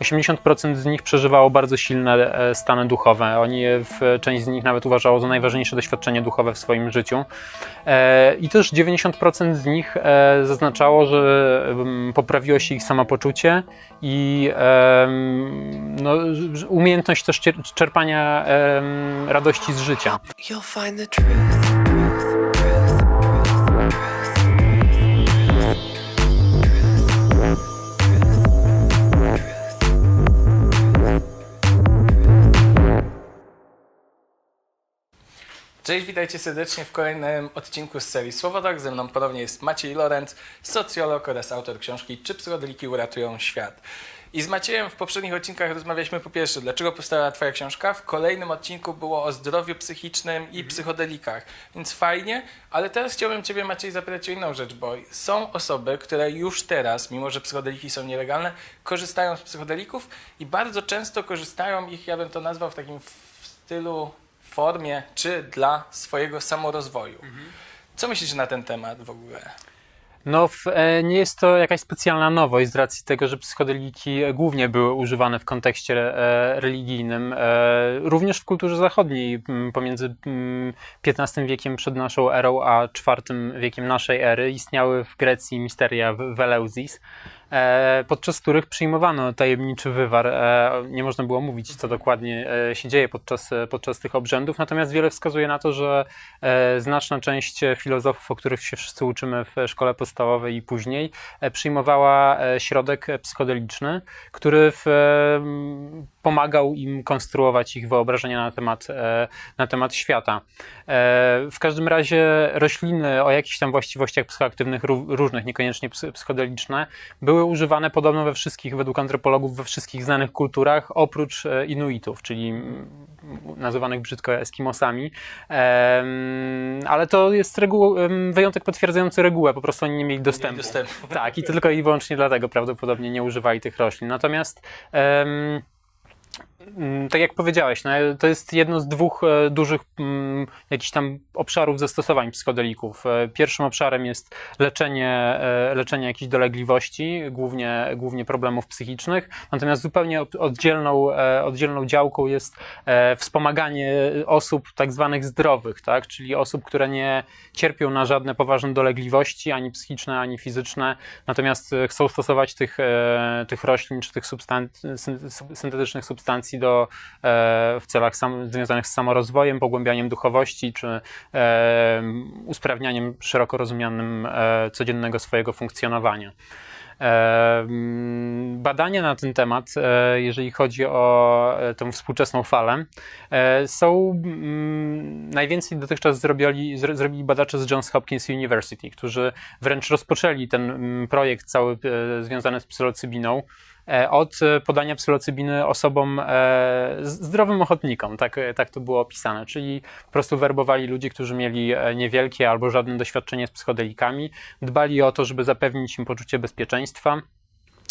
80% z nich przeżywało bardzo silne e, stany duchowe. Oni, część z nich nawet uważało za najważniejsze doświadczenie duchowe w swoim życiu. E, I też 90% z nich e, zaznaczało, że poprawiło się ich samopoczucie i no, umiejętność też czerpania radości z życia. You'll find the. Truth, Cześć, witajcie serdecznie w kolejnym odcinku z serii Słowodok. Ze mną ponownie jest Maciej Lorenz, socjolog oraz autor książki Czy psychodeliki uratują świat. I z Maciejem w poprzednich odcinkach rozmawialiśmy po pierwsze, dlaczego powstała Twoja książka. W kolejnym odcinku było o zdrowiu psychicznym i psychodelikach, więc fajnie, ale teraz chciałbym Ciebie, Maciej, zapytać o inną rzecz, bo są osoby, które już teraz, mimo że psychodeliki są nielegalne, korzystają z psychodelików i bardzo często korzystają ich, ja bym to nazwał w takim stylu formie czy dla swojego samorozwoju. Co myślisz na ten temat w ogóle? No, w, e, nie jest to jakaś specjalna nowość z racji tego, że psychodeliki głównie były używane w kontekście e, religijnym, e, również w kulturze zachodniej m, pomiędzy m, XV wiekiem przed naszą erą a IV wiekiem naszej ery istniały w Grecji misteria w- e, podczas których przyjmowano tajemniczy wywar. E, nie można było mówić, co dokładnie e, się dzieje podczas, podczas tych obrzędów, natomiast wiele wskazuje na to, że e, znaczna część filozofów, o których się wszyscy uczymy w szkole podstawowej i później, e, przyjmowała e, środek psychodeliczny, który w, e, pomagał im konstruować ich wyobrażenia na temat, e, na temat świata. E, W każdym razie rośliny o jakichś tam właściwościach psychoaktywnych ró- różnych, niekoniecznie psy- psychodeliczne, były używane podobno we wszystkich, według antropologów, we wszystkich znanych kulturach, oprócz e, Inuitów, czyli nazywanych brzydko Eskimosami. Ale to jest reguł, wyjątek potwierdzający regułę, po prostu oni nie mieli dostępu. dostępu. Tak, i tylko i wyłącznie dlatego prawdopodobnie nie używali tych roślin. Natomiast tak jak powiedziałeś, no, to jest jedno z dwóch e, dużych mm, jakichś tam obszarów zastosowań psychodelików. E, Pierwszym obszarem jest leczenie, e, leczenie jakichś dolegliwości, głównie, głównie problemów psychicznych, natomiast zupełnie od- oddzielną, e, oddzielną działką jest e, wspomaganie osób tak zwanych zdrowych, tak? czyli osób, które nie cierpią na żadne poważne dolegliwości, ani psychiczne, ani fizyczne, natomiast e, chcą stosować tych, e, tych roślin czy tych syntetycznych substancji do, e, w celach sam, związanych z samorozwojem, pogłębianiem duchowości czy e, usprawnianiem szeroko rozumianym e, codziennego swojego funkcjonowania. Mm, Badania na ten temat, jeżeli chodzi o tą współczesną falę, są mm, najwięcej dotychczas zrobili, zro- zrobili badacze z Johns Hopkins University, którzy wręcz rozpoczęli ten mm, projekt cały związany z psylocybiną od e, podania psylocybiny osobom, e, zdrowym ochotnikom, tak, e, tak to było opisane, czyli po prostu werbowali ludzi, którzy mieli e, niewielkie albo żadne doświadczenie z psychodelikami, dbali o to, żeby zapewnić im poczucie bezpieczeństwa,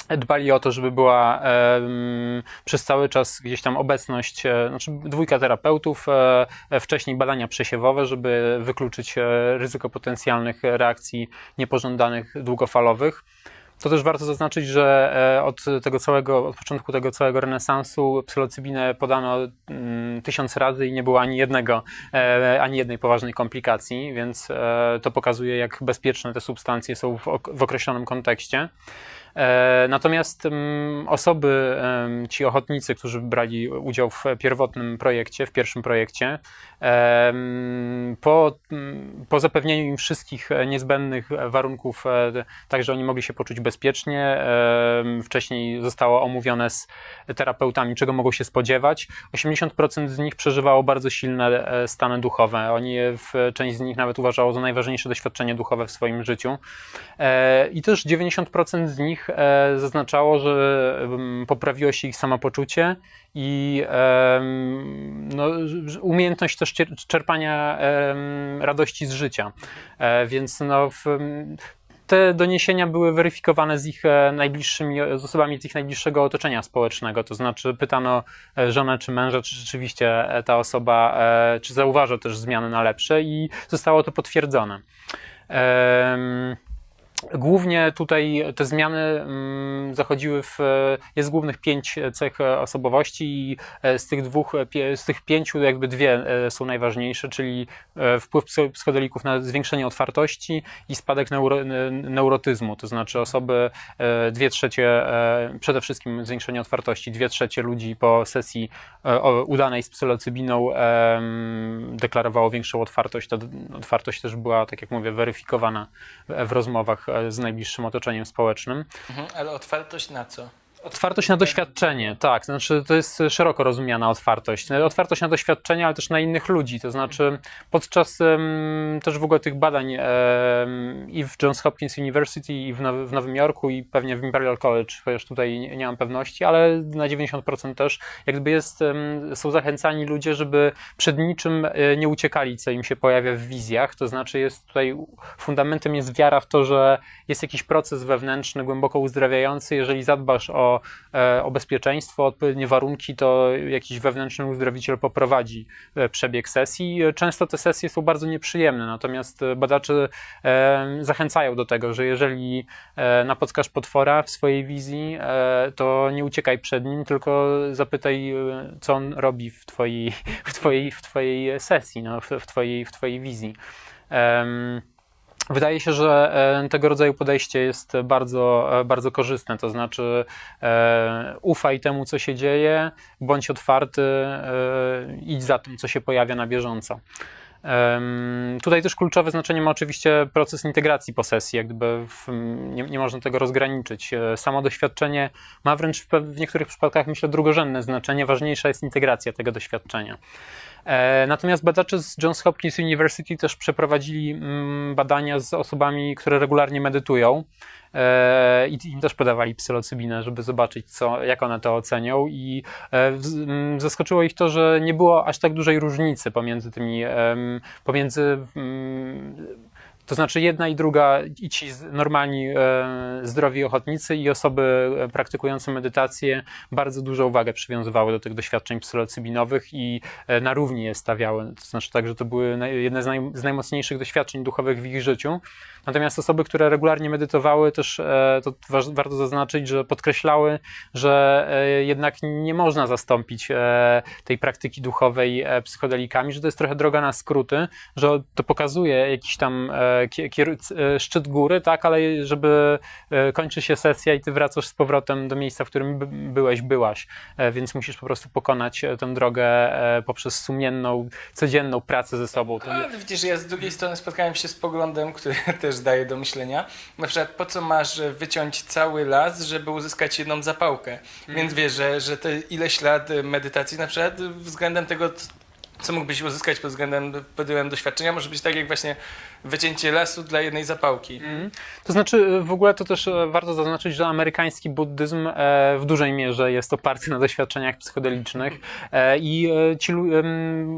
dbali o to, żeby była em, przez cały czas gdzieś tam obecność, e, znaczy dwójka terapeutów, e, e, wcześniej badania przesiewowe, żeby wykluczyć e, ryzyko potencjalnych reakcji niepożądanych długofalowych. To też warto zaznaczyć, że e, od tego całego, od początku tego całego renesansu psylocybinę podano mm, tysiąc razy i nie było ani jednego, e, ani jednej poważnej komplikacji, więc e, to pokazuje, jak bezpieczne te substancje są w, ok- w określonym kontekście. E, Natomiast mm, osoby, ci ochotnicy, którzy brali udział w pierwotnym projekcie, w pierwszym projekcie, po, mm, po zapewnieniu im wszystkich niezbędnych warunków, e, tak że oni mogli się poczuć bezpiecznie, wcześniej zostało omówione z terapeutami, czego mogą się spodziewać. 80% z nich przeżywało bardzo silne e, stany duchowe. Oni, część z nich nawet uważało za najważniejsze doświadczenie duchowe w swoim życiu. I też 90% z nich e, zaznaczało, że poprawiło się ich samopoczucie i no, umiejętność też czerpania radości z życia. E, Więc no, w, te doniesienia były weryfikowane z ich e, najbliższymi, z osobami z ich najbliższego otoczenia społecznego. To znaczy pytano żonę czy męża, czy rzeczywiście ta osoba, czy zauważa też zmiany na lepsze i zostało to potwierdzone. Głównie tutaj te zmiany mm, zachodziły w. Jest głównych pięć cech e, osobowości, i e, z tych dwóch, e, z tych pięciu, jakby dwie są najważniejsze, czyli wpływ psy- psychodelików na zwiększenie otwartości i spadek neuro, ne- neurotyzmu. To znaczy, osoby, dwie trzecie, przede wszystkim zwiększenie otwartości, dwie trzecie ludzi po sesji udanej z psylocybiną deklarowało większą otwartość. Ta otwartość też była, tak jak mówię, weryfikowana w, rozmowach z najbliższym otoczeniem społecznym. Mhm, ale otwartość na co? Otwartość na doświadczenie, tak, znaczy to jest szeroko rozumiana otwartość. Otwartość na doświadczenie, ale też na innych ludzi, to znaczy podczas em, też w ogóle tych badań em, i w Johns Hopkins University i w, Now- w Nowym Jorku i pewnie w Imperial College, chociaż tutaj nie, nie mam pewności, ale na 90% też jakby jest, em, są zachęcani ludzie, żeby przed niczym e, nie uciekali, co im się pojawia w wizjach, to znaczy jest tutaj fundamentem jest wiara w to, że jest jakiś proces wewnętrzny, głęboko uzdrawiający, jeżeli zadbasz o, e, o bezpieczeństwo, o odpowiednie warunki, to jakiś wewnętrzny uzdrowiciel poprowadzi e, przebieg sesji. Często te sesje są bardzo nieprzyjemne, natomiast e, badacze e, zachęcają do tego, że jeżeli e, napotkasz potwora w swojej wizji, e, to nie uciekaj przed nim, tylko zapytaj, e, co on robi w twojej, w twojej, w twojej sesji, no, w, w, twojej, w twojej wizji. Wydaje się, że e, tego rodzaju podejście jest bardzo, e, bardzo korzystne, to znaczy e, ufaj temu, co się dzieje, bądź otwarty, idź za tym, co się pojawia na bieżąco. Tutaj też kluczowe znaczenie ma oczywiście proces integracji po sesji, jak gdyby w, nie, nie można tego rozgraniczyć. Samo doświadczenie ma wręcz w, w niektórych przypadkach, myślę, drugorzędne znaczenie. Ważniejsza jest integracja tego doświadczenia. E, Natomiast badacze z Johns Hopkins University też przeprowadzili mm, badania z osobami, które regularnie medytują. E, i im też podawali psylocybinę, żeby zobaczyć, co, jak one to ocenią. I e, mm, zaskoczyło ich to, że nie było aż tak dużej różnicy pomiędzy tymi, pomiędzy mm, to znaczy jedna i druga, i ci normalni, e, zdrowi ochotnicy i osoby e, praktykujące medytację bardzo dużą uwagę przywiązywały do tych doświadczeń psylocybinowych i e, na równi je stawiały. To znaczy tak, że to były naj- jedne z, naj, z najmocniejszych doświadczeń duchowych w ich życiu. Natomiast osoby, które regularnie medytowały, też e, to warto zaznaczyć, że podkreślały, że e, jednak nie można zastąpić e, tej praktyki duchowej psychodelikami, że to jest trochę droga na skróty, że to pokazuje jakiś tam e, szczyt góry, tak, ale żeby e, kończy się sesja i ty wracasz z powrotem do miejsca, w którym by, byłeś, byłaś, e, więc musisz po prostu pokonać tę drogę poprzez sumienną, codzienną pracę ze sobą. Nie- Ale widzisz, ja z drugiej strony spotkałem się z poglądem, który też daje do myślenia. Na przykład, po co masz wyciąć cały las, żeby uzyskać jedną zapałkę? Więc wiesz, że, że te ileś lat medytacji, na przykład względem tego, co mógłbyś uzyskać pod względem podjąłem doświadczenia, może być tak jak właśnie wycięcie lasu dla jednej zapałki. To znaczy, y, w ogóle to też e, warto zaznaczyć, że amerykański buddyzm e, w dużej mierze jest oparty na doświadczeniach psychodelicznych e, i e, ci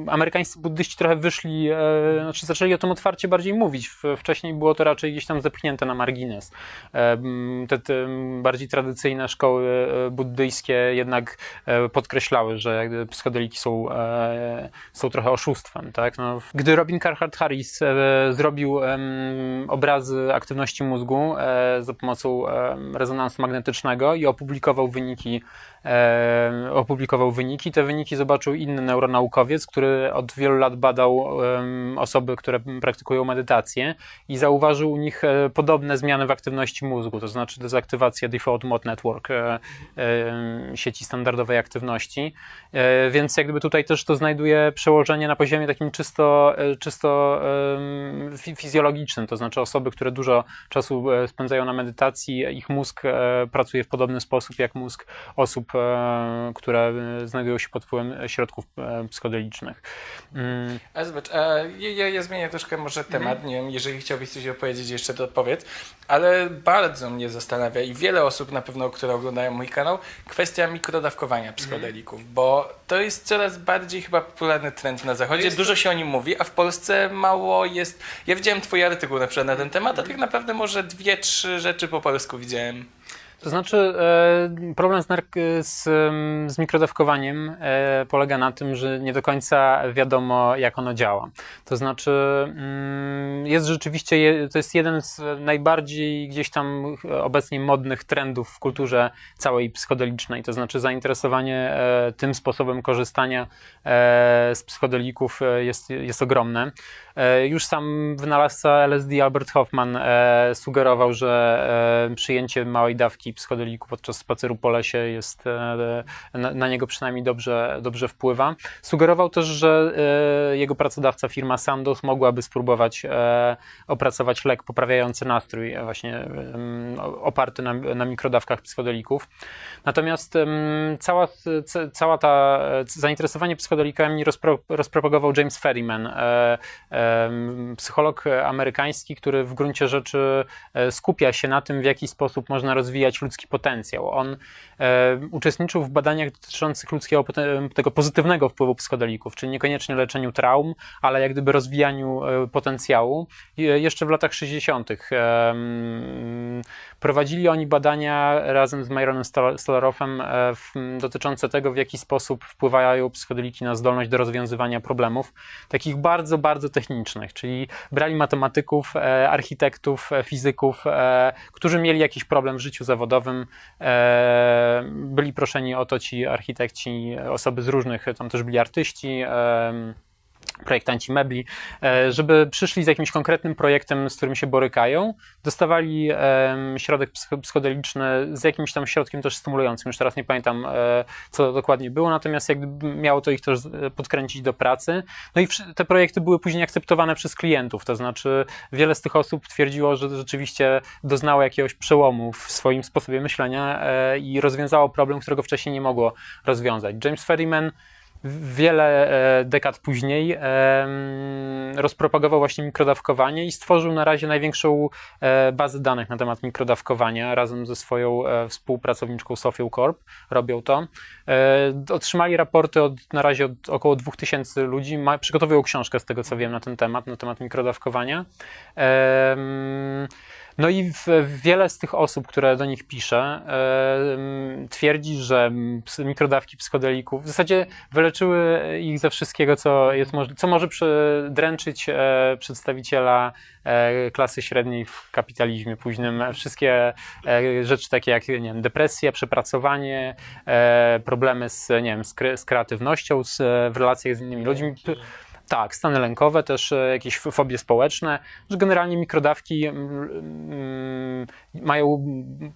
amerykańscy buddyści trochę wyszli, e, znaczy zaczęli o tym otwarcie bardziej mówić. Wcześniej było to raczej gdzieś tam zepchnięte na margines. E, Te, te bardziej tradycyjne szkoły e, buddyjskie jednak e, podkreślały, że psychodeliki są, e, są trochę oszustwem. Tak? No, gdy Robin Carhart Harris e, zrobił em, obrazy aktywności mózgu e, za pomocą rezonansu magnetycznego i opublikował wyniki, e, opublikował wyniki, te wyniki zobaczył inny neuronaukowiec, który od wielu lat badał osoby, które praktykują medytację i zauważył u nich e, podobne zmiany w aktywności mózgu, to znaczy dezaktywacja Default Mode Network, sieci standardowej aktywności. Więc jak gdyby tutaj też to znajduje przełożenie na poziomie takim czysto, czysto fizjologicznym, to znaczy osoby, które dużo czasu e, spędzają na medytacji, ich mózg e, pracuje w podobny sposób jak mózg osób, e, które znajdują się pod wpływem środków psychodelicznych. Mm, zobacz, ja, ja, ja zmienię troszkę może temat, nie wiem, jeżeli chciałbyś coś opowiedzieć jeszcze, to powiedz, ale bardzo mnie zastanawia i wiele osób na pewno, które oglądają mój kanał, kwestia mikrodawkowania psychodelików, bo to jest coraz bardziej chyba popularny trend na zachodzie, dużo się o nim mówi, a w Polsce mało jest, ja widziałem twój artykuł na przykład na ten temat, a tak naprawdę może dwie, trzy rzeczy po polsku widziałem. To znaczy, e, problem z, z, z mikrodawkowaniem e, polega na tym, że nie do końca wiadomo, jak ono działa. To znaczy, mm, jest rzeczywiście, to jest jeden z najbardziej gdzieś tam obecnie modnych trendów w kulturze całej psychodelicznej. To znaczy, zainteresowanie e, tym sposobem korzystania z psychodelików jest, jest ogromne. E, Już sam wynalazca LSD Albert Hoffman e, sugerował, że e, przyjęcie małej dawki psychodeliku podczas spaceru po lesie jest na, niego przynajmniej dobrze, dobrze wpływa. Sugerował też, że jego pracodawca firma Sandoz mogłaby spróbować opracować lek poprawiający nastrój, właśnie oparty na, na mikrodawkach psychodelików. Natomiast cała, cała ta zainteresowanie psychodelikami rozpro, rozpropagował James Ferryman, psycholog amerykański, który w gruncie rzeczy e, skupia się na tym, w jaki sposób można rozwijać ludzki potencjał. On e, uczestniczył w badaniach dotyczących ludzkiego tego pozytywnego wpływu psychodelików, czyli niekoniecznie leczeniu traum, ale jak gdyby rozwijaniu e, potencjału. Jeszcze w latach 60. em, prowadzili oni badania razem z Myronem w, dotyczące tego, w jaki sposób wpływają psychodeliki na zdolność do rozwiązywania problemów, takich bardzo, bardzo technicznych, czyli brali matematyków, e, architektów, e, fizyków, e, którzy mieli jakiś problem w życiu zawodowym, byli proszeni o to ci architekci, osoby z różnych, tam też byli artyści, projektanci mebli, e, żeby przyszli z jakimś konkretnym projektem, z którym się borykają, dostawali środek psycho- psychodeliczny z jakimś tam środkiem też stymulującym. Już teraz nie pamiętam, e, co dokładnie było, natomiast jakby miało to ich też e, podkręcić do pracy. No i te projekty były później akceptowane przez klientów, to znaczy wiele z tych osób twierdziło, że rzeczywiście doznało jakiegoś przełomu w swoim sposobie myślenia i rozwiązało problem, którego wcześniej nie mogło rozwiązać. James Ferryman wiele e, dekad później em, rozpropagował właśnie mikrodawkowanie i stworzył na razie największą e, bazę danych na temat mikrodawkowania razem ze swoją e, współpracowniczką Sofią Corp. Robią to. E, Otrzymali raporty od, na razie od około 2000 ludzi. Ma, przygotowują książkę z tego, co wiem na ten temat, na temat mikrodawkowania. No i wiele z tych osób, które do nich pisze, twierdzi, że mikrodawki psychodelików w zasadzie wyleczyły ich ze wszystkiego, co jest co może przydręczyć e, przedstawiciela e, klasy średniej w kapitalizmie późnym. Wszystkie e, rzeczy takie jak nie wiem, depresja, przepracowanie, problemy z, nie wiem, z, kre, z kreatywnością, z, w relacjach z innymi ludźmi. Tak, stany lękowe, też e, jakieś fobie społeczne, że generalnie mikrodawki mm, mm, mają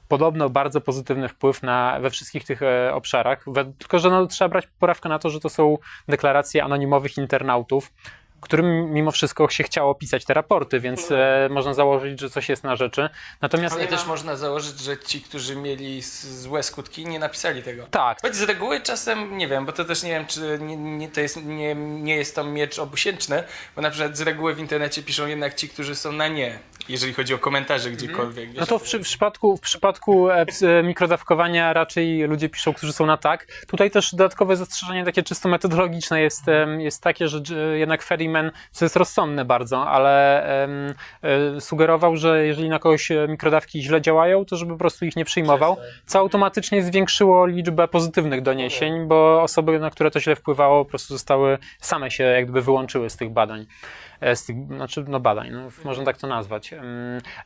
podobno bardzo pozytywny wpływ na, we wszystkich tych e, obszarach, tylko że no, trzeba brać poprawkę na to, że to są deklaracje anonimowych internautów, którym mimo wszystko się chciało pisać te raporty, więc e, można założyć, że coś jest na rzeczy. Natomiast Ale też można założyć, że ci, którzy mieli złe skutki, nie napisali tego. tak, Choć z reguły czasem, nie wiem, bo to też nie wiem, czy nie, nie, to jest, nie, nie jest to miecz obusięczny, bo na przykład z reguły w internecie piszą jednak ci, którzy są na nie, jeżeli chodzi o komentarze gdziekolwiek. No to w, przy, w przypadku, w przypadku e, e, mikrodawkowania raczej ludzie piszą, którzy są na tak. Tutaj też dodatkowe zastrzeżenie takie czysto metodologiczne jest, jest takie, że jednak Ferryman, co jest rozsądne bardzo, ale em, e, sugerował, że jeżeli na kogoś mikrodawki źle działają, to żeby po prostu ich nie przyjmował, co automatycznie zwiększyło liczbę pozytywnych doniesień, bo osoby, na które to źle wpływało, po prostu zostały, same się jak gdyby wyłączyły z tych badań z tych, znaczy, no badań, no, można tak to nazwać.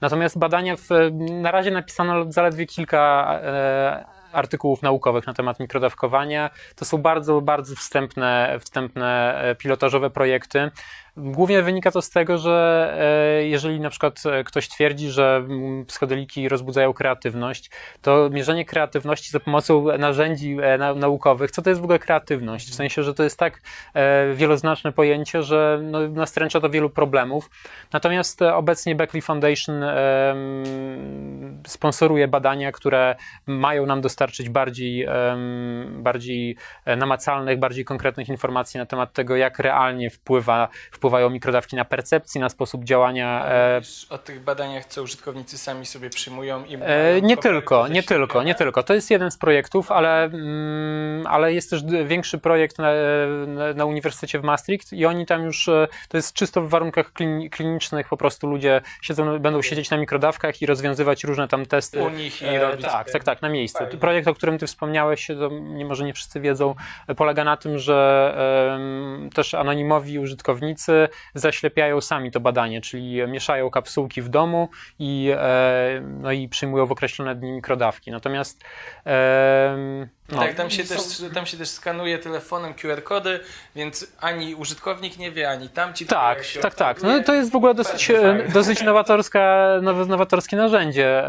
Natomiast badania, w, na razie napisano zaledwie kilka e, artykułów naukowych na temat mikrodawkowania. To są bardzo, bardzo wstępne, wstępne e, pilotażowe projekty. Głównie wynika to z tego, że e, jeżeli na przykład e, ktoś twierdzi, że mm, psychodeliki rozbudzają kreatywność, to mierzenie kreatywności za pomocą narzędzi e, na, naukowych, co to jest w ogóle kreatywność? W sensie, że to jest tak wieloznaczne pojęcie, że no, nastręcza to wielu problemów. Natomiast obecnie Beckley Foundation sponsoruje badania, które mają nam dostarczyć bardziej, bardziej namacalnych, bardziej konkretnych informacji na temat tego, jak realnie wpływa, wpływa wpływają mikrodawki na percepcji, na sposób działania. E, o tych badaniach, co użytkownicy sami sobie przyjmują i E, nie tylko, nie tylko, nie tylko. To jest jeden z projektów, ale, mm, ale jest też większy projekt na, na, na Uniwersytecie w Maastricht i oni tam już, e, to jest czysto w warunkach klini- klinicznych, po prostu ludzie siedzą, będą siedzieć na mikrodawkach i rozwiązywać różne tam testy. U nich i E, robić tak, tak, tak, na miejscu. Projekt, o którym ty wspomniałeś, to nie, może nie wszyscy wiedzą, polega na tym, że też anonimowi użytkownicy zaślepiają sami to badanie, czyli mieszają kapsułki w domu i, e, no i przyjmują w określone dni mikrodawki. Natomiast no, tak, tam się, też, tam się też skanuje telefonem QR-kody, więc ani użytkownik nie wie, ani tamci. Tak, się tak, tak. No, to jest w ogóle dosyć, e, dosyć nowatorska, nowatorskie narzędzie.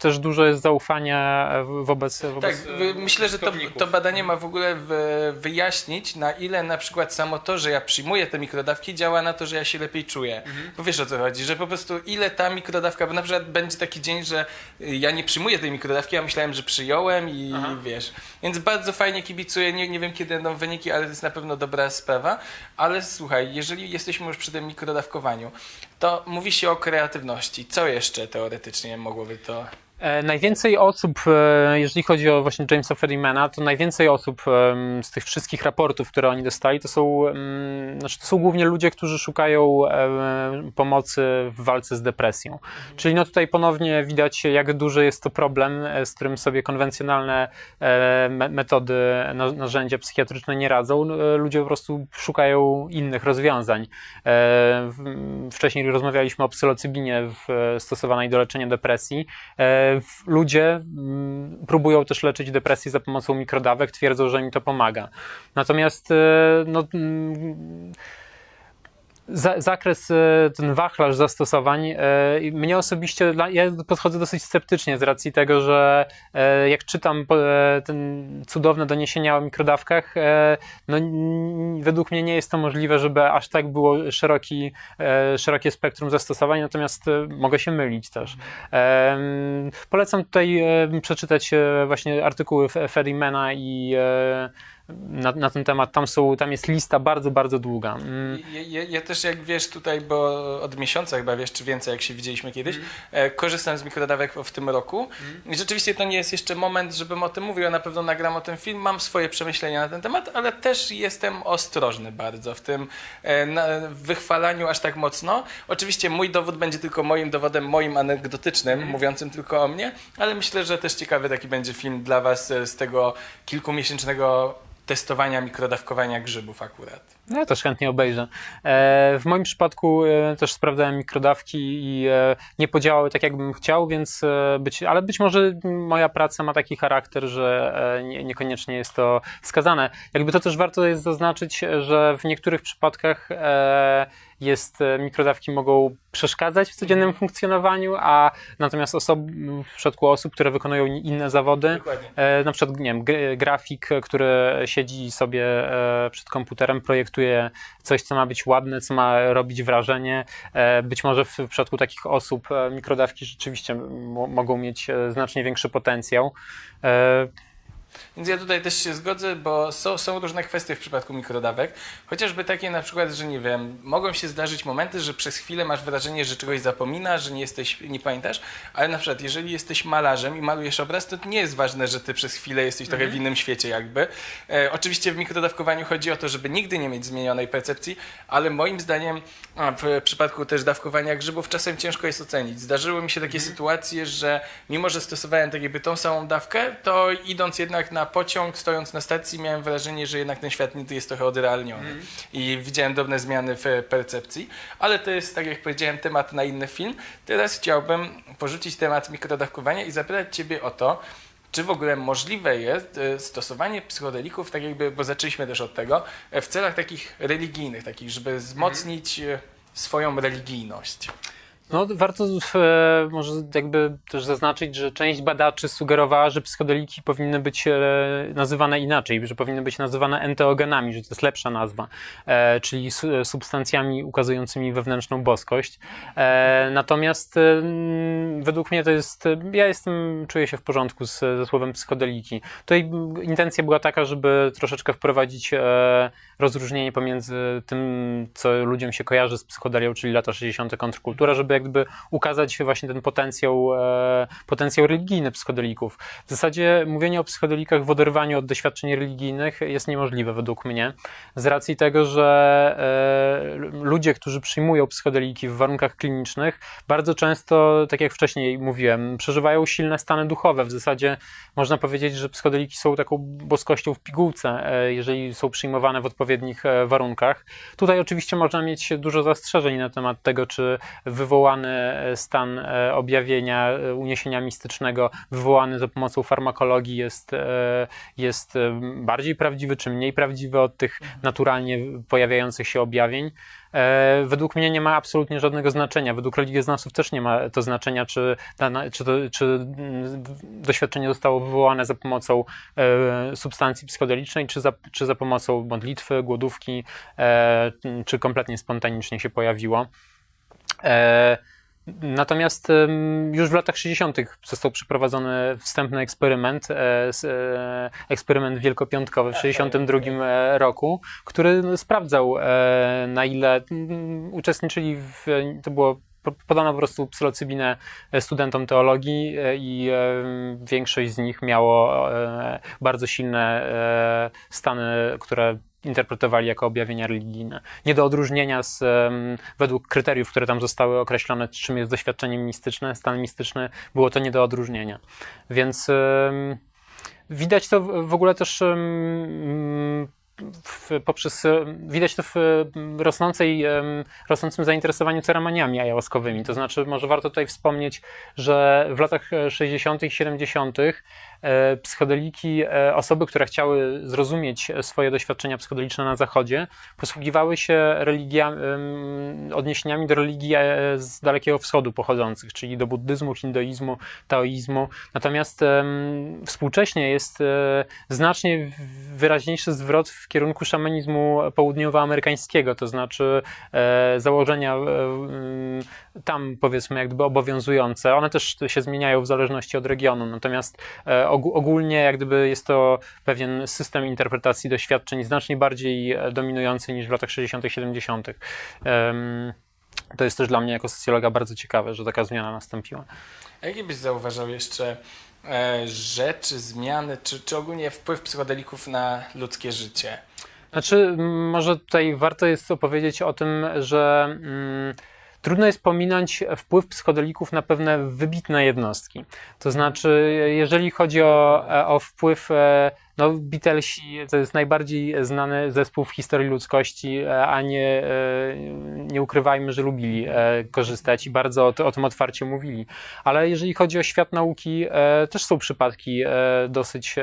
Też dużo jest zaufania wobec, Tak, wobec wy- myślę, że to, to badanie ma w ogóle wy, wyjaśnić, na ile na przykład samo to, że ja przyjmuję te mikrodawki, działa na to, że ja się lepiej czuję. Mhm. Bo wiesz o co chodzi, że po prostu ile ta mikrodawka, bo na przykład będzie taki dzień, że y, ja nie przyjmuję tej mikrodawki, a myślałem, że przyjąłem i Aha. wiesz. Więc bardzo fajnie kibicuję, nie, nie wiem kiedy będą wyniki, ale to jest na pewno dobra sprawa. Ale słuchaj, jeżeli jesteśmy już przy tym mikrodawkowaniu, to mówi się o kreatywności. Co jeszcze teoretycznie mogłoby to... E, Najwięcej osób, e, jeżeli chodzi o właśnie Jamesa Ferrymana, to najwięcej osób em, z tych wszystkich raportów, które oni dostali, to są, em, znaczy to są głównie ludzie, którzy szukają pomocy w walce z depresją. Czyli no tutaj ponownie widać, jak duży jest to problem, e, z którym sobie konwencjonalne e, me- metody, na- narzędzia psychiatryczne nie radzą. E, Ludzie po prostu szukają innych rozwiązań. E, Wcześniej rozmawialiśmy o psylocybinie stosowanej do leczenia depresji. Ludzie mm, próbują też leczyć depresję za pomocą mikrodawek, twierdzą, że im to pomaga. Natomiast e, no, mm, za, zakres, e, ten wachlarz zastosowań, e, mnie osobiście, ja podchodzę dosyć sceptycznie z racji tego, że e, jak czytam ten cudowne doniesienia o mikrodawkach, no według mnie nie jest to możliwe, żeby aż tak było szeroki, szerokie spektrum zastosowań, natomiast mogę się mylić też. Polecam tutaj przeczytać właśnie artykuły Fe- Ferrymana i na, na ten temat. Tam, są, tam jest lista bardzo, bardzo długa. Mm. Ja, ja, ja też jak wiesz tutaj, bo od miesiąca chyba wiesz, czy więcej, jak się widzieliśmy kiedyś, e, korzystam z mikrodawek w tym roku. I rzeczywiście to nie jest jeszcze moment, żebym o tym mówił, ja na pewno nagram o tym film, mam swoje przemyślenia na ten temat, ale też jestem ostrożny bardzo w tym e, na, wychwalaniu aż tak mocno. Oczywiście mój dowód będzie tylko moim dowodem, moim anegdotycznym, mówiącym tylko o mnie, ale myślę, że też ciekawy taki będzie film dla was e, z tego kilkumiesięcznego testowania mikrodawkowania grzybów akurat. No Ja też chętnie obejrzę. E, w moim przypadku e, też sprawdzałem mikrodawki i e, nie podziałały tak, jakbym chciał, więc być, ale być może moja praca ma taki charakter, że nie, niekoniecznie jest to wskazane. Jakby to też warto jest zaznaczyć, że w niektórych przypadkach jest, mikrodawki mogą przeszkadzać w codziennym funkcjonowaniu, a natomiast osob, w przypadku osób, które wykonują inne zawody, Dokładnie. Na przykład, nie wiem, gr- grafik, który siedzi sobie przed komputerem, projektuje coś, co ma być ładne, co ma robić wrażenie. E, Być może w przypadku takich osób e, mikrodawki rzeczywiście mo- mogą mieć e, znacznie większy potencjał. Więc ja tutaj też się zgodzę, bo są, są różne kwestie w przypadku mikrodawek. Chociażby takie na przykład, że nie wiem, mogą się zdarzyć momenty, że przez chwilę masz wrażenie, że czegoś zapominasz, że nie jesteś, nie pamiętasz, ale na przykład jeżeli jesteś malarzem i malujesz obraz, to nie jest ważne, że ty przez chwilę jesteś trochę w innym świecie jakby. E, oczywiście w mikrodawkowaniu chodzi o to, żeby nigdy nie mieć zmienionej percepcji, ale moim zdaniem a, w przypadku też dawkowania grzybów czasem ciężko jest ocenić. Zdarzyły mi się takie sytuacje, że mimo, że stosowałem tak jakby tą samą dawkę, to idąc jednak na pociąg, stojąc na stacji, miałem wrażenie, że jednak ten świat jest trochę odrealniony. I widziałem drobne zmiany w percepcji, ale to jest, tak jak powiedziałem, temat na inny film. Teraz chciałbym porzucić temat mikrodawkowania i zapytać Ciebie o to, czy w ogóle możliwe jest e, stosowanie psychodelików, tak jakby, bo zaczęliśmy też od tego, e, w celach takich religijnych, takich, żeby wzmocnić e, swoją religijność? No, warto e, może jakby też zaznaczyć, że część badaczy sugerowała, że psychodeliki powinny być e, nazywane inaczej, że powinny być nazywane enteogenami, że to jest lepsza nazwa, e, czyli su, substancjami ukazującymi wewnętrzną boskość. E, natomiast e, według mnie to jest, ja jestem, czuję się w porządku z, ze słowem psychodeliki. Tutaj intencja była taka, żeby troszeczkę wprowadzić e, rozróżnienie pomiędzy tym, co ludziom się kojarzy z psychodelią, czyli lata 60. kontrkultura, żeby jakby ukazać właśnie ten potencjał, e, potencjał religijny psychodelików. W zasadzie mówienie o psychodelikach w oderwaniu od doświadczeń religijnych jest niemożliwe według mnie, z racji tego, że e, ludzie, którzy przyjmują psychodeliki w warunkach klinicznych, bardzo często, tak jak wcześniej mówiłem, przeżywają silne stany duchowe. W zasadzie można powiedzieć, że psychodeliki są taką boskością w pigułce, e, jeżeli są przyjmowane w odpowiednich warunkach. Tutaj oczywiście można mieć dużo zastrzeżeń na temat tego, czy wywołany e, stan e, objawienia e, uniesienia mistycznego, wywołany za pomocą farmakologii jest, jest bardziej prawdziwy, czy mniej prawdziwy od tych naturalnie pojawiających się objawień. Według mnie nie ma absolutnie żadnego znaczenia. Według religioznawców też nie ma to znaczenia, czy, czy, to, czy mm, doświadczenie zostało wywołane za pomocą substancji psychodelicznej, czy za, czy za pomocą modlitwy, głodówki, czy kompletnie spontanicznie się pojawiło. E, Natomiast już w latach 60. został przeprowadzony wstępny eksperyment, e, e, eksperyment wielkopiątkowy w 62 e, roku, który sprawdzał na ile mm, uczestniczyli w, to było po- podano po prostu psylocybinę studentom teologii i większość z nich miało bardzo silne stany, które interpretowali jako objawienia religijne. Nie do odróżnienia z, według kryteriów, które tam zostały określone, czym jest doświadczenie mistyczne, stan mistyczny, było to nie do odróżnienia. Więc widać to w ogóle też w, poprzez, e, widać to w rosnącej, rosnącym zainteresowaniu ceremoniami ayahuaskowymi. To znaczy, może warto tutaj wspomnieć, że w latach e, 60. i 70. e, psychodeliki, e, osoby, które chciały zrozumieć swoje doświadczenia psychodeliczne na Zachodzie, posługiwały się religia, odniesieniami do religii e, z Dalekiego Wschodu pochodzących, czyli do buddyzmu, hinduizmu, taoizmu. Natomiast współcześnie jest znacznie wyraźniejszy zwrot w kierunku szamanizmu południowoamerykańskiego, to znaczy założenia tam powiedzmy jakby obowiązujące. One też się zmieniają w zależności od regionu, natomiast ogólnie jak gdyby jest to pewien system interpretacji doświadczeń znacznie bardziej e, dominujący niż w latach 60., 70. Em, To jest też dla mnie jako socjologa bardzo ciekawe, że taka zmiana nastąpiła. A jaki byś zauważał jeszcze e, rzeczy, zmiany, czy, czy ogólnie wpływ psychodelików na ludzkie życie? Znaczy, może tutaj warto jest opowiedzieć o tym, że mm, trudno jest pominąć wpływ psychodelików na pewne wybitne jednostki. To znaczy, jeżeli chodzi o, e, o wpływ, e, no Beatlesi to jest najbardziej znany zespół w historii ludzkości, e, a nie, nie ukrywajmy, że lubili korzystać i bardzo o, o tym otwarcie mówili. Ale jeżeli chodzi o świat nauki, też są przypadki dosyć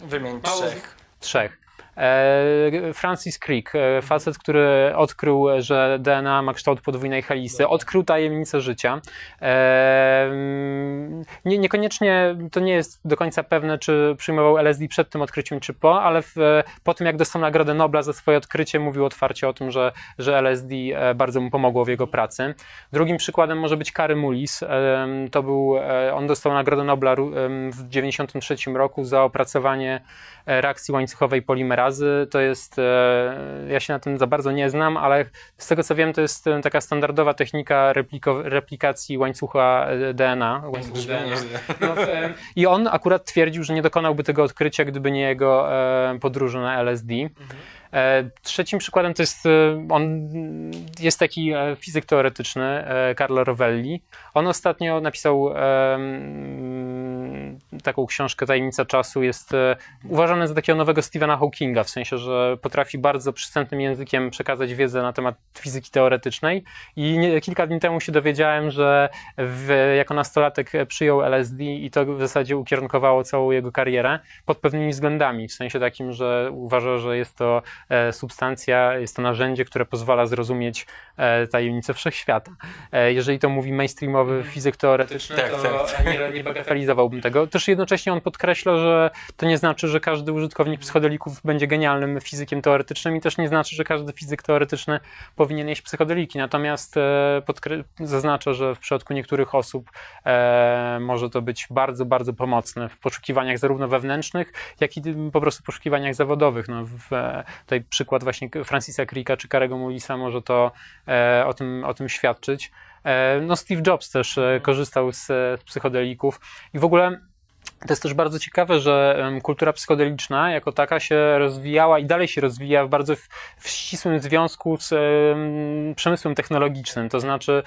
Wymień trzech. Trzech. E, Francis Crick, e, facet, który odkrył, że DNA ma kształt podwójnej helisy, odkrył tajemnicę życia. E, mm, nie, niekoniecznie to nie jest do końca pewne, czy przyjmował LSD przed tym odkryciem, czy po, ale w, po tym, jak dostał Nagrodę Nobla za swoje odkrycie, mówił otwarcie o tym, że, że LSD bardzo mu pomogło w jego pracy. Drugim przykładem może być Kary Mullis. Em, To był, on dostał Nagrodę Nobla em, w 1993 roku za opracowanie reakcji łańcuchowej polimerazy. To jest, e, ja się na tym za bardzo nie znam, ale z tego co wiem, to jest e, taka standardowa technika repliko, replikacji łańcucha e, DNA. Łańcuchu Brzmi DNA. No, I on akurat twierdził, że nie dokonałby tego odkrycia, gdyby nie jego podróże na LSD. Trzecim przykładem to jest, on jest taki fizyk teoretyczny, Carlo Rovelli. On ostatnio napisał mm, taką książkę Tajemnica Czasu jest e, uważany za takiego nowego Stephena Hawkinga, w sensie, że potrafi bardzo przystępnym językiem przekazać wiedzę na temat fizyki teoretycznej i nie, kilka dni temu się dowiedziałem, że w, jako nastolatek przyjął LSD i to w zasadzie ukierunkowało całą jego karierę pod pewnymi względami, w sensie takim, że uważa, że jest to e, substancja, jest to narzędzie, które pozwala zrozumieć e, tajemnice wszechświata. Jeżeli to mówi mainstreamowy fizyk teoretyczny, Tak, to tak. Nie, nie bagatelizowałbym tego. Też jednocześnie on podkreśla, że to nie znaczy, że każdy użytkownik psychodelików będzie genialnym fizykiem teoretycznym i też nie znaczy, że każdy fizyk teoretyczny powinien jeść psychodeliki. Natomiast e, podkre- zaznacza, że w przypadku niektórych osób e, może to być bardzo, bardzo pomocne w poszukiwaniach zarówno wewnętrznych, jak i po prostu poszukiwaniach zawodowych. No, w, e, tutaj przykład właśnie Francisa Cricka czy Karego Mullisa może to e, o, tym, o tym świadczyć. E, No Steve Jobs też e, korzystał z, z psychodelików. I w ogóle to jest też bardzo ciekawe, że kultura psychodeliczna jako taka się rozwijała i dalej się rozwija w bardzo w, ścisłym związku z em, przemysłem technologicznym. To znaczy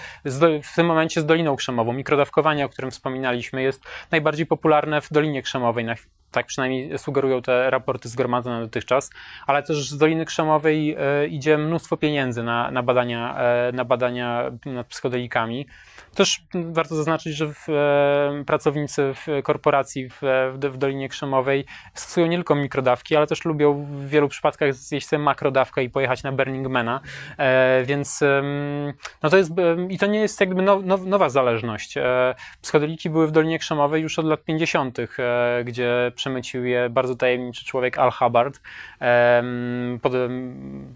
w tym momencie z Doliną Krzemową. Mikrodawkowanie, o którym wspominaliśmy, jest najbardziej popularne w Dolinie Krzemowej. Tak przynajmniej sugerują te raporty zgromadzone dotychczas, ale też z Doliny Krzemowej e, idzie mnóstwo pieniędzy na, na, badania, e, na badania nad psychodelikami. Też warto zaznaczyć, że w, e, pracownicy w korporacji w, w, w Dolinie Krzemowej stosują nie tylko mikrodawki, ale też lubią w wielu przypadkach zjeść sobie makrodawkę i pojechać na Burning Mana, e, więc em, no to jest, i to nie jest jakby now, now, nowa zależność. E, psychodeliki były w Dolinie Krzemowej już od lat 50., e, gdzie przemycił je bardzo tajemniczy człowiek Al Hubbard. Pod,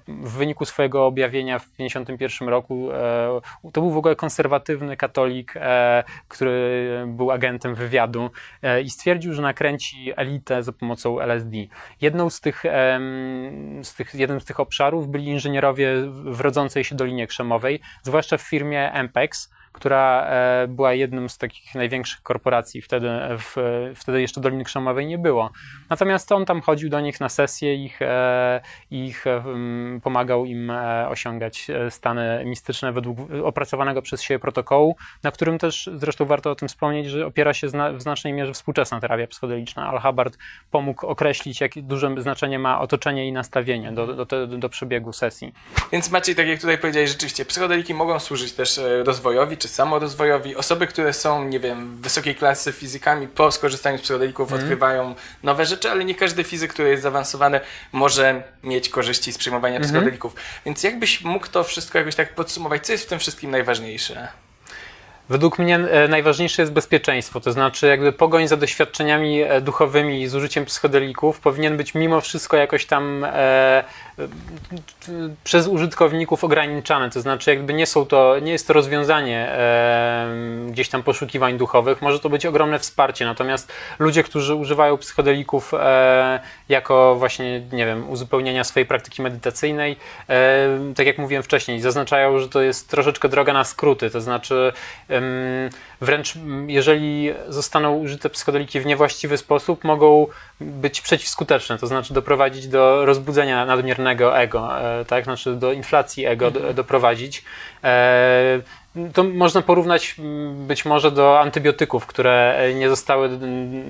w wyniku swojego objawienia w 51 roku e, to był w ogóle konserwatywny katolik, e, który był agentem wywiadu e, i stwierdził, że nakręci elitę za pomocą LSD. Jedną z tych, z tych, jednym z tych obszarów byli inżynierowie w rodzącej się Dolinie Krzemowej, zwłaszcza w firmie Empex, która e, była jednym z takich największych korporacji. Wtedy, w, wtedy jeszcze Doliny Krzemowej nie było. Natomiast on tam chodził do nich na sesje, ich, e, ich em, pomagał im e, osiągać e, stany mistyczne według opracowanego przez siebie protokołu, na którym też zresztą warto o tym wspomnieć, że opiera się w znacznej mierze współczesna terapia psychodeliczna. Al Hubbard pomógł określić, jakie duże znaczenie ma otoczenie i nastawienie do, do, do, do przebiegu sesji. Więc Maciej, tak jak tutaj powiedziałeś, rzeczywiście psychodeliki mogą służyć też e, rozwojowi czy samorozwojowi. Osoby, które są, nie wiem, wysokiej klasy fizykami, po skorzystaniu z psychodelików odkrywają nowe rzeczy, ale nie każdy fizyk, który jest zaawansowany, może mieć korzyści z przyjmowania psychodelików. Więc jakbyś mógł to wszystko jakoś tak podsumować, co jest w tym wszystkim najważniejsze? Według mnie e, najważniejsze jest bezpieczeństwo, to znaczy jakby pogoń za doświadczeniami e, duchowymi z użyciem psychodelików powinien być mimo wszystko jakoś tam e, e, przez użytkowników ograniczany, to znaczy jakby nie są to, nie jest to rozwiązanie e, gdzieś tam poszukiwań duchowych, może to być ogromne wsparcie, natomiast ludzie, którzy używają psychodelików e, jako właśnie, nie wiem, uzupełnienia swojej praktyki medytacyjnej, tak jak mówiłem wcześniej, zaznaczają, że to jest troszeczkę droga na skróty, to znaczy wręcz jeżeli zostaną użyte psychodeliki w niewłaściwy sposób, mogą być przeciwskuteczne, to znaczy doprowadzić do rozbudzenia nadmiernego ego, e, tak, znaczy do inflacji ego do, doprowadzić. To można porównać m, być może do antybiotyków, które e, nie zostały. m,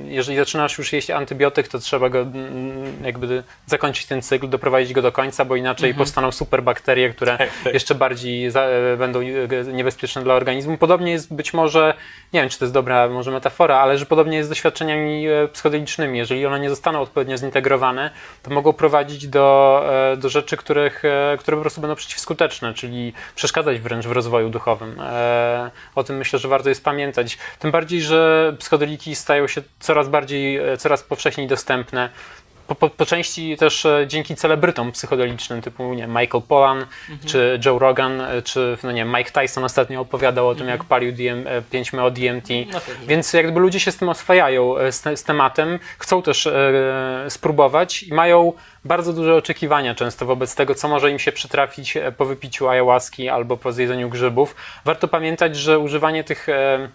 Jeżeli zaczynasz już jeść antybiotyk, to trzeba go m, jakby zakończyć ten cykl, doprowadzić go do końca, bo inaczej powstaną superbakterie, które Tak, tak. jeszcze bardziej za, e, będą e, niebezpieczne dla organizmu. Podobnie jest być może, nie wiem czy to jest dobra może metafora, ale że podobnie jest z doświadczeniami psychodelicznymi. Jeżeli one nie zostaną odpowiednio zintegrowane, to mogą prowadzić do, do rzeczy, których, które po prostu będą przeciwskuteczne, czyli przeszkadzać wręcz w rozwoju duchowym. E, O tym myślę, że warto jest pamiętać. Tym bardziej, że psychodeliki stają się coraz bardziej, e, coraz powszechniej dostępne. Po, po, po części też e, dzięki celebrytom psychodelicznym typu nie, Michael Pollan czy Joe Rogan, e, czy no nie, Mike Tyson ostatnio opowiadał o tym, jak palił DM, e, 5 DMT. No. Więc jakby ludzie się z tym oswajają, e, z, z tematem, chcą też e, spróbować i mają bardzo duże oczekiwania często wobec tego, co może im się przytrafić e, po wypiciu ayahuaski albo po zjedzeniu grzybów. Warto pamiętać, że używanie tych e,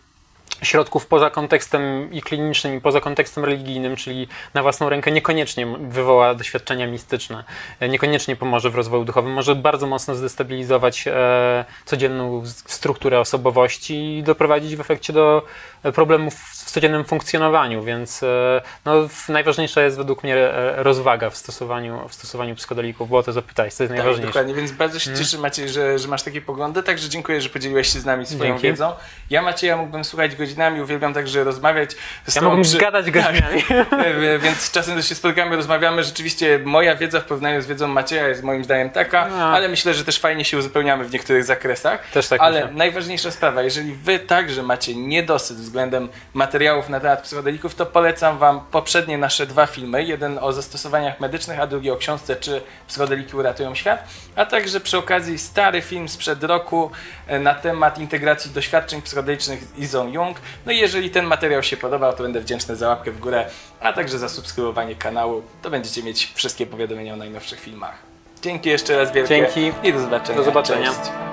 środków poza kontekstem i klinicznym, i poza kontekstem religijnym, czyli na własną rękę, niekoniecznie wywoła doświadczenia mistyczne, e, niekoniecznie pomoże w rozwoju duchowym, może bardzo mocno zdestabilizować e, codzienną strukturę osobowości i doprowadzić w efekcie do e, problemów codziennym funkcjonowaniu, więc e, no, najważniejsza jest według mnie e, rozwaga w stosowaniu, w stosowaniu psychodelików, bo o to zapytałeś, co jest Tak, najważniejsze. dokładnie, więc bardzo się cieszę Maciej, że, że masz takie poglądy, także dziękuję, że podzieliłeś się z nami swoją Dzięki. wiedzą. Ja Macieja mógłbym słuchać godzinami, uwielbiam także rozmawiać z Ja mógłbym przy- zgadać godzinami. E, Więc czasem też się spotykamy, rozmawiamy. Rzeczywiście moja wiedza w porównaniu z wiedzą Macieja jest moim zdaniem taka, A. ale myślę, że też fajnie się uzupełniamy w niektórych zakresach. Też tak ale myślę. najważniejsza sprawa, jeżeli wy także macie niedosyt względem materiałów na temat psychodelików, to polecam wam poprzednie nasze dwa filmy. Jeden o zastosowaniach medycznych, a drugi o książce Czy psychodeliki uratują świat, a także przy okazji stary film sprzed roku e, na temat integracji doświadczeń psychodelicznych z Izą Jung. No i jeżeli ten materiał się podobał, to będę wdzięczny za łapkę w górę, a także za subskrybowanie kanału. To będziecie mieć wszystkie powiadomienia o najnowszych filmach. Dzięki jeszcze raz wielkie Dzięki. i do zobaczenia. Do zobaczenia. Cześć.